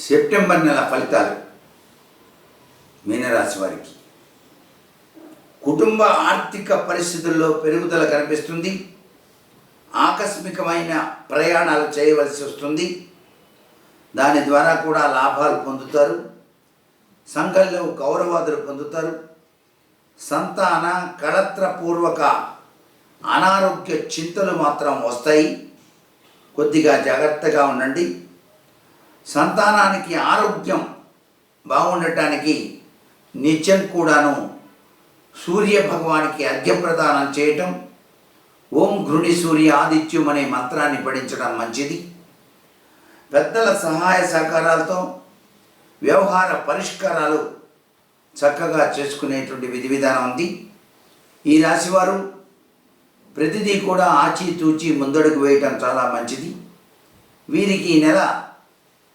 September నెల ఫలితాలు మీనరాశి వారికి. కుటుంబ ఆర్థిక పరిస్థితుల్లో పెరుగుదల కనిపిస్తుంది. ఆకస్మికమైన ప్రయాణాలు చేయవలసి వస్తుంది. దాని ద్వారా కూడా లాభాలు పొందుతారు. సంఘంలో గౌరవాదులు పొందుతారు. సంతాన కళత్రపూర్వక అనారోగ్య చింతలు మాత్రం వస్తాయి. కొద్దిగా జాగ్రత్తగా ఉండండి. సంతానానికి ఆరోగ్యం బాగుండటానికి నిత్యం కూడాను సూర్య భగవానికి అర్ఘ్యప్రదానం చేయటం ఓం ఘృణి సూర్య ఆదిత్యం అనే మంత్రాన్ని పఠించడం మంచిది. పెద్దల సహాయ సహకారాలతో వ్యవహార పరిష్కారాలు చక్కగా చేసుకునేటువంటి విధి విధానం ఉంది. ఈ రాశివారు ప్రతిదీ కూడా ఆచితూచి ముందడుగు వేయటం చాలా మంచిది. వీరికి ఈ నెల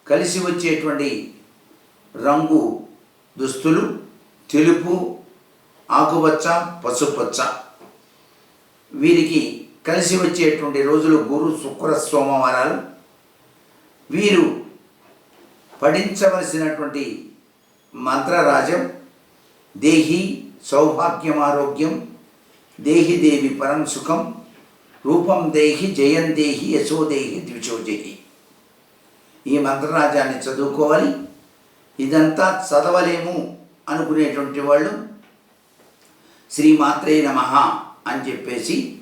కలిసి వచ్చేటువంటి రంగు దుస్తులు తెలుపు ఆకుపచ్చ పసుపచ్చ. వీరికి కలిసి వచ్చేటువంటి రోజులు గురు శుక్ర సోమవారాలు. వీరు పఠించవలసినటువంటి మంత్రరాజం దేహి సౌభాగ్యం ఆరోగ్యం దేహి దేవి పరం సుఖం రూపం దేహి జయం దేహి యశోదేహి దేహి ఈ మంత్రరాజాన్ని చదువుకోవాలి. ఇదంతా చదవలేము అనుకునేటువంటి వాళ్ళు శ్రీమాత్రే నమ అని చెప్పేసి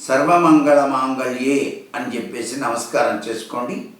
సర్వమంగళ మాంగళ్యే అని చెప్పేసి నమస్కారం చేసుకోండి.